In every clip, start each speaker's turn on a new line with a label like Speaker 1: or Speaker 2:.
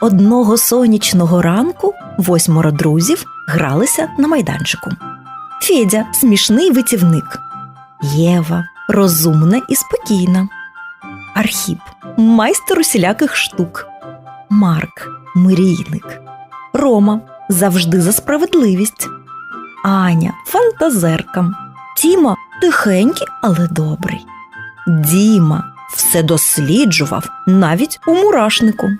Speaker 1: Одного сонячного ранку восьмеро друзів гралися на майданчику. Федя смішний витівник, Єва розумна і спокійна, Архіп майстер усіляких штук, Марк мрійник, Рома завжди за справедливість, Аня фантазерка, Тіма тихенький, але добрий. Діма все досліджував навіть у мурашнику.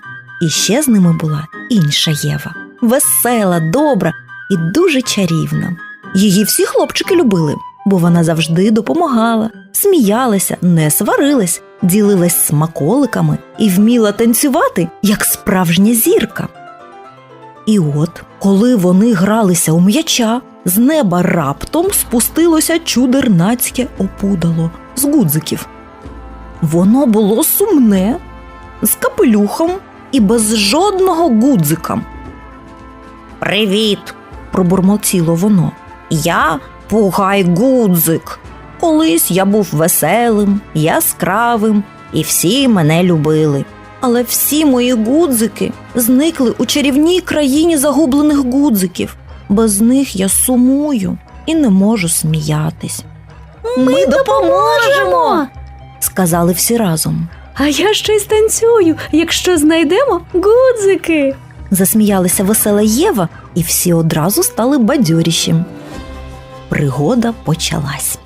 Speaker 1: І ще з ними була інша Єва, весела, добра і дуже чарівна. Її всі хлопчики любили, бо вона завжди допомагала, сміялася, не сварилась, ділилась смаколиками і вміла танцювати, як справжня зірка. І от, коли вони гралися у м'яча, з неба раптом спустилося чудернацьке опудало з гудзиків. Воно було сумне, з капелюхом і без жодного гудзика. Привіт, пробурмотіло воно. Я Пугай Гудзик. Колись я був веселим, яскравим, і всі мене любили. Але всі мої гудзики зникли у чарівній країні загублених гудзиків. Без них я сумую і не можу сміятись. Ми допоможемо, сказали всі разом.
Speaker 2: А я ще й станцюю, якщо знайдемо гудзики.
Speaker 1: Засміялася весела Єва, і всі одразу стали бадьоріші. Пригода почалась.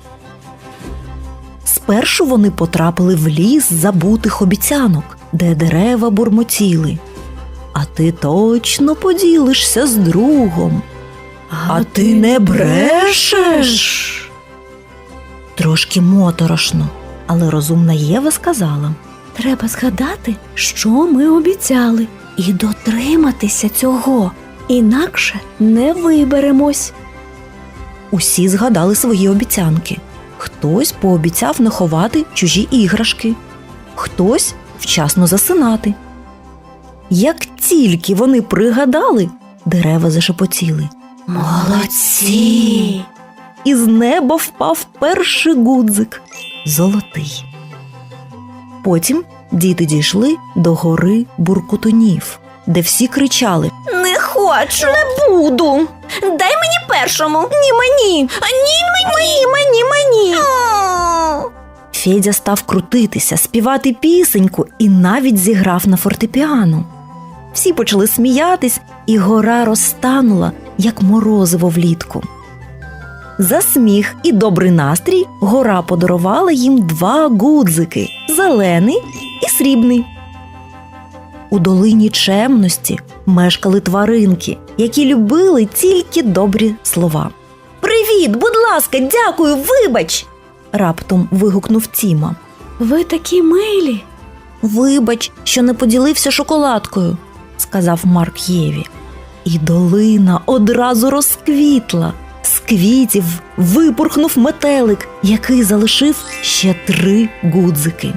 Speaker 1: Спершу вони потрапили в ліс забутих обіцянок, де дерева бурмотіли. А ти точно поділишся з другом. А, ти не брешеш. Трошки моторошно, але розумна Єва сказала.
Speaker 2: Треба згадати, що ми обіцяли, і дотриматися цього. Інакше не виберемось.
Speaker 1: Усі згадали свої обіцянки. Хтось пообіцяв не ховати чужі іграшки, хтось вчасно засинати. Як тільки вони пригадали, дерева зашепотіли.
Speaker 2: Молодці!
Speaker 1: І з неба впав перший гудзик золотий. Потім діти дійшли до гори буркутунів, де всі кричали
Speaker 3: Не хочу.
Speaker 1: Не буду!
Speaker 3: Дай мені першому.
Speaker 1: Ні мені!
Speaker 3: Ні, мені, мені, мені.
Speaker 1: Федя став крутитися, співати пісеньку і навіть зіграв на фортепіано. Всі почали сміятись, і гора розтанула, як морозиво влітку. За сміх і добрий настрій гора подарувала їм два гудзики зелений і срібний. У долині чемності мешкали тваринки, які любили тільки добрі слова. Привіт, будь ласка, дякую, вибач. раптом вигукнув Тіма.
Speaker 2: Ви такі милі.
Speaker 1: Вибач, що не поділився шоколадкою, сказав Марк Єві. І долина одразу розквітла. Квітів випорхнув метелик, який залишив ще три гудзики.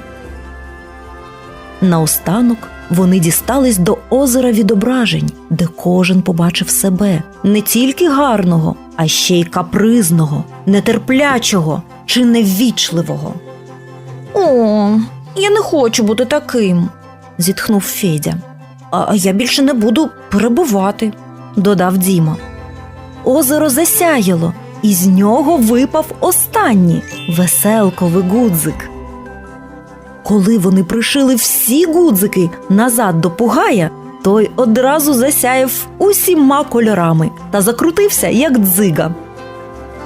Speaker 1: Наостанок вони дістались до озера відображень, де кожен побачив себе не тільки гарного, а ще й капризного, нетерплячого чи неввічливого. О, я не хочу бути таким, зітхнув Федя. А я більше не буду перебувати, додав Діма. Озеро засяяло, і з нього випав останній веселковий гудзик. Коли вони пришили всі гудзики назад до Пугая, той одразу засяяв усіма кольорами та закрутився, як дзига.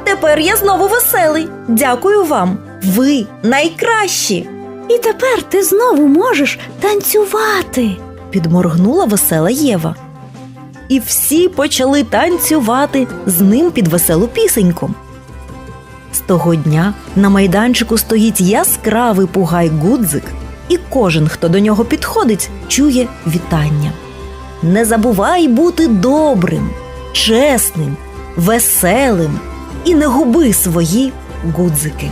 Speaker 1: Тепер я знову веселий. Дякую вам. Ви найкращі.
Speaker 2: І тепер ти знову можеш танцювати.
Speaker 1: підморгнула весела Єва. І всі почали танцювати з ним під веселу пісеньку. З того дня на майданчику стоїть яскравий пугай Гудзик, і кожен, хто до нього підходить, чує вітання. Не забувай бути добрим, чесним, веселим і не губи свої гудзики.